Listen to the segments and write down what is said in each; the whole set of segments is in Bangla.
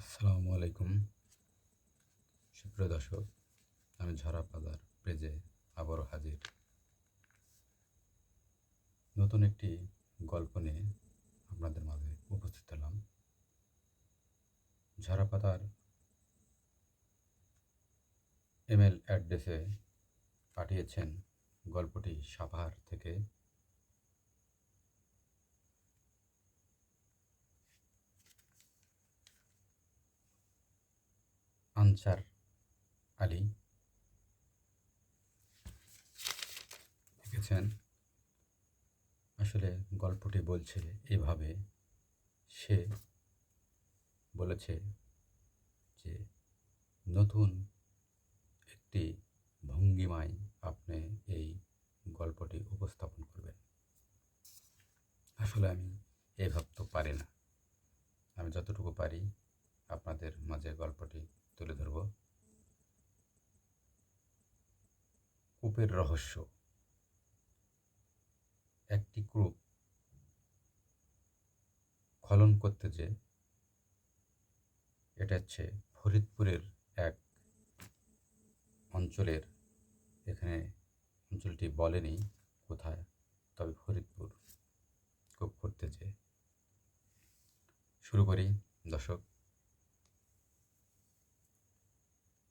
আসসালামু আলাইকুম। সুপ্রিয় দর্শক, আমি ঝরা পাদার পেজে আবারও হাজির। নতুন একটি গল্প নিয়ে আপনাদের মাঝে উপস্থিত হলাম। ঝরা পাতার ইমেল অ্যাড্রেসে পাঠিয়েছেন গল্পটি সাভার থেকে আনসার আলী। লিখেছেন আসলে গল্পটি বলছে এভাবে। সে বলেছে যে, নতুন একটি ভঙ্গিমায় আপনি এই গল্পটি উপস্থাপন করবেন। আসলে আমি এভাবে তো পারি না আমি যতটুকু পারি আপনাদের মাঝে গল্পটি তুলে ধরব কূপের রহস্য। একটি কূপ খনন করতে যে এটা হচ্ছে ফরিদপুরের এক অঞ্চলের, এখানে অঞ্চলটি বলেনি কোথায়, তবে ফরিদপুর কূপ করতে যে। শুরু করি, দর্শক।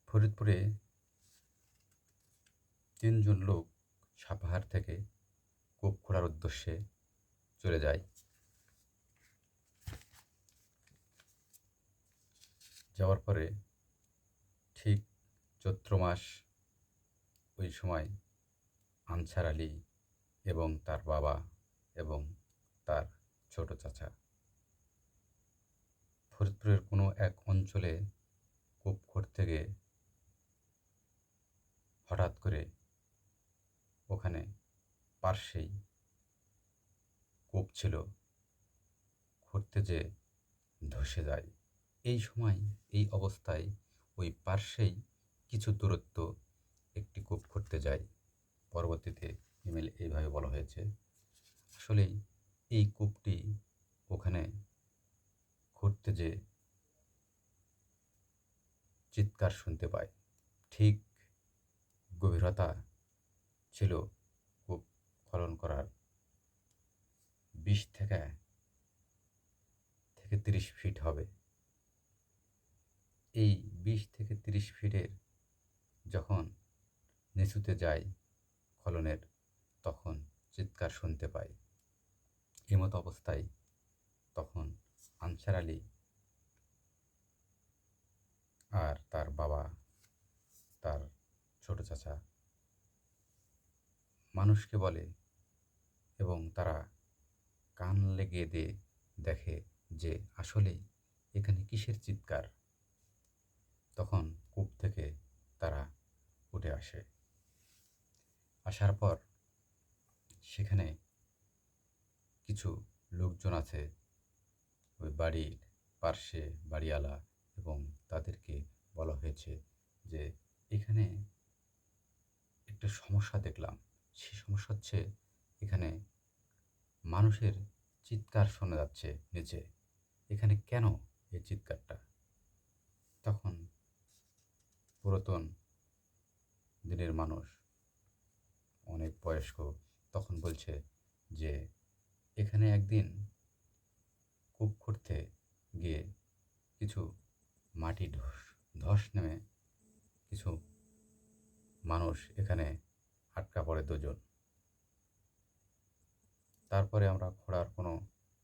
ফরিদপুরে তিনজন লোক সাপাহার থেকে কূপ খোঁড়ার উদ্দেশ্যে চলে যায়। যাওয়ার পরে ঠিক চৈত্র মাস ওই সময় আনসার আলী এবং তার বাবা এবং তার ছোট চাচা ফরিদপুরের কোনো এক অঞ্চলে কূপ গিয়ে হঠাৎ করে ওখানে পার্শ্বেই কূপ ছিল খুঁড়তে যে ধসে যায়। এই সময়, এই অবস্থায় ওই পার্শ্বেই কিছু দূরত্ব একটি কূপ খুঁড়তে যায়। পরবর্তীতে ইমেল এইভাবে বলা হয়েছে। আসলেই এই কূপটি ওখানে খুঁড়তে যে চিৎকার শুনতে পায়, ঠিক গভীরতা ছিল খুব ফলন করার। বিশ থেকে থেকে তিরিশ ফিট হবে। এই বিশ থেকে তিরিশ ফিটের যখন নিচুতে যায় ফলনের তখন চিৎকার শুনতে পাই। এমতো অবস্থায় তখন আনসার আলী আর তার বাবা, তার ছোট চাচা মানুষকে বলে এবং তারা কান লেগে দিয়ে দেখে যে আসলেই এখানে কিসের চিৎকার। তখন কূপ থেকে তারা উঠে আসে। আসার পর সেখানে কিছু লোকজন আছে। ওই বাড়ির পার্শ্বে বাড়িওয়ালা এবং তাদেরকে বলা হয়েছে যে এখানে একটা সমস্যা দেখলাম। সেই সমস্যা হচ্ছে এখানে মানুষের চিৎকার শোনা যাচ্ছে নিচে। এখানে কেন এই চিৎকারটা? তখন পুরাতন দিনের মানুষ, অনেক বয়স্ক, তখন বলছে যে, এখানে একদিন কূপ করতে গিয়ে কিছু মাটি ধস ধস নেমে কিছু মানুষ এখানে আটকা পড়ে দুজন। তারপরে আমরা খোঁড়ার কোনো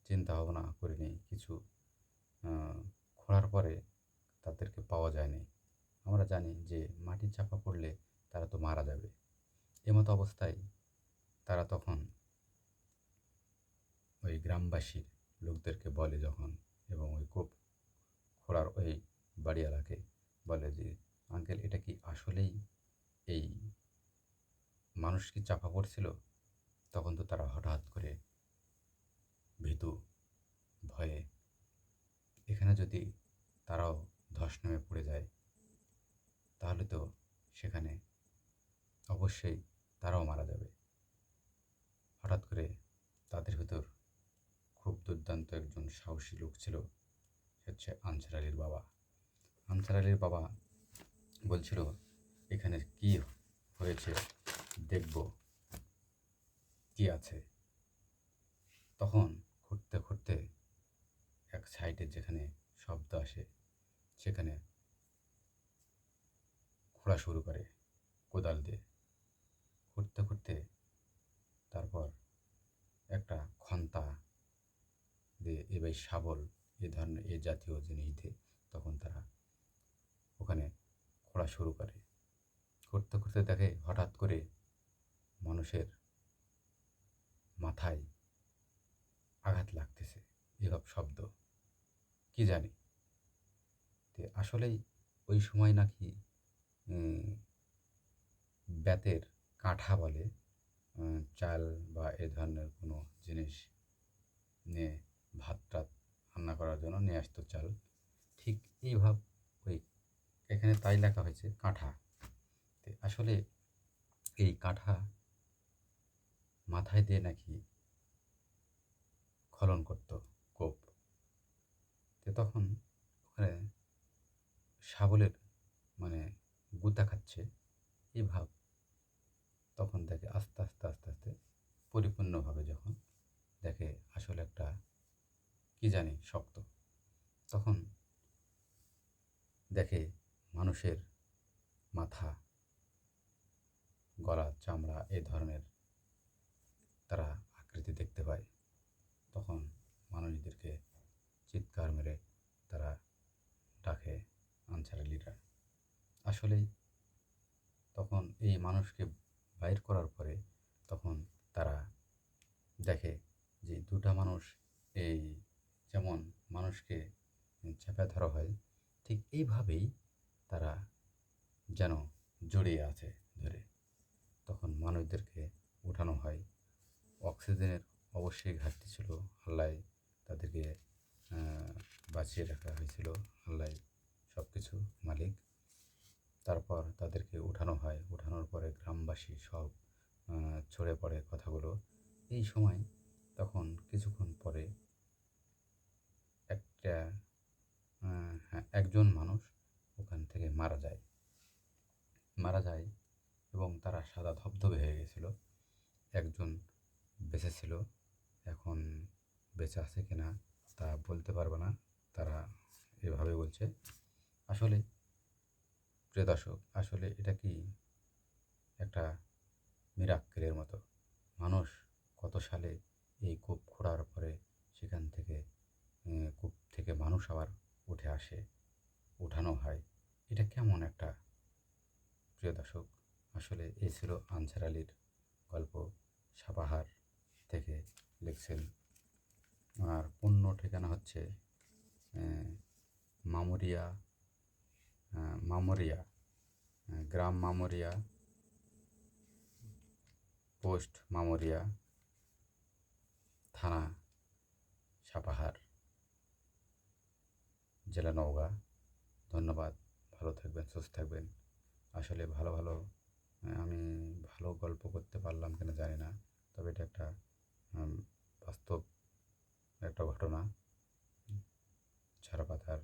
চিন্তা ভাবনা করিনি, কিছু খোঁড়ার পরে তাদেরকে পাওয়া যায়নি। আমরা জানি যে মাটি চাপা পড়লে তারা তো মারা যাবে। এমতো অবস্থায় তারা তখন ওই গ্রামবাসীর লোকদেরকে বলে যখন এবং ওই কূপ খোঁড়ার ওই বাড়িওয়ালাকে বলে যে, আঙ্কেল, এটা কি আসলেই এই মানুষ কি চাপা পড়ছিল? তখন তো তারা হঠাৎ করে ভীতু, ভয়ে এখানে যদি তারাও ধস নেমে পড়ে যায়, তাহলে তো সেখানে অবশ্যই তারাও মারা যাবে। হঠাৎ করে তাদের ভিতর খুব দুর্দান্ত একজন সাহসী লোক ছিল, সে হচ্ছে আনসার আলীর বাবা। আনসার আলীর বাবা বলছিল, এখানে কি হয়েছে? দেখব কি আছে। তখন খুঁড়তে খুঁড়তে এক সাইডে যেখানে শব্দ আসে, সেখানে খোঁড়া শুরু করে কোদাল দিয়ে। খুঁড়তে খুঁড়তে তারপর একটা খন্তা দিয়ে এবার শাবল, এ ধরনের, এ জাতীয় জিনিস দিয়ে তখন তারা ওখানে খোঁড়া শুরু করে। করতে করতে দেখে হঠাৎ করে মানুষের মাথায় আঘাত লাগতেছে। এরব শব্দ। কি জানি? তে আসলেই ওই সময় নাকি ব্যাতের কাঁঠা বলে চাল বা এ ধরনের কোনো জিনিস নিয়ে ভাত টাত রান্না করার জন্য নিয়ে আসতো চাল। ঠিক এইভাবে ওই এখানে তাই লেখা হয়েছে, কাঁঠা। আসলে এই কাঁঠা মাথায় দিয়ে নাকি খনন করতো কোপ তো তখন ওখানে শাবলের মানে গুতা খাচ্ছে এই ভাব। তখন দেখে আস্তে আস্তে আস্তে আস্তে পরিপূর্ণভাবে যখন দেখে আসলে একটা কী জানি শক্ত। তখন দেখে মানুষের মাথা, গলা, চামড়া এ ধরনের তারা আকৃতি দেখতে পায়। তখন মানুষদেরকে চিৎকার মেরে তারা ডাকে আনসার আলীরা আসলেই তখন এই মানুষকে বাইর করার পরে তখন তারা দেখে যে দুটা মানুষ এই যেমন মানুষকে চেপে ধরা হয়, ঠিক এইভাবেই তারা যেন জড়িয়ে আছে ধরে। তখন মানুষদেরকে উঠানো হয় অক্সিজেনের অবশ্যই ঘাটতি ছিল, আল্লাহ তাদেরকে বাঁচিয়ে রাখা হয়েছিল, আল্লাহ সব কিছু মালিক। তারপর তাদেরকে উঠানো হয়, উঠানোর পরে গ্রামবাসী সব ছড়ে পড়ে কথাগুলো। এই সময় তখন কিছুক্ষণ পরে একটা হ্যাঁ একজন মানুষ ওখান থেকে মারা যায়। মারা যায় এবং তারা সাদা ধবধবে হয়ে গেছিল। একজন বেঁচে ছিল। এখন বেঁচে আছে কি না তা বলতে পারবে না। তারা এভাবে বলছে। আসলে প্রিয় দর্শক, আসলে এটা কি একটা মিরাক্কেলের মতো? মানুষ কত সালে এই কূপ খোঁড়ার পরে সেখান থেকে কূপ থেকে মানুষ আবার উঠে আসে, উঠানো হয়? এটা কেমন একটা? প্রিয় দর্শক, আসলে এই ছিল আনসার আলীর গল্প সাপাহার থেকে লিখছেন। আর পূর্ণ ঠিকানা হচ্ছে মামুরিয়া মামুরিয়া গ্রাম মামুরিয়া, পোস্ট মামুরিয়া, থানা সাপাহার, জেলা নওগাঁ। ধন্যবাদ, ভালো থাকবেন, সুস্থ থাকবেন। আসলে ভালো ভালো আমি ভালো গল্প করতে পারলাম কিনা জানি না, তবে এটা বাস্তব একটা ঘটনা। ছাড়াপাতার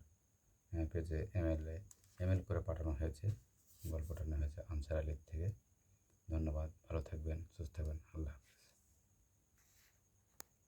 পেজে এমএলএ এমএল করে পাঠানো হয়েছে। গল্পটা নেওয়া হয়েছে আনসার আলির থেকে। ধন্যবাদ, ভালো থাকবেন, সুস্থ থাকবেন, আল্লাহ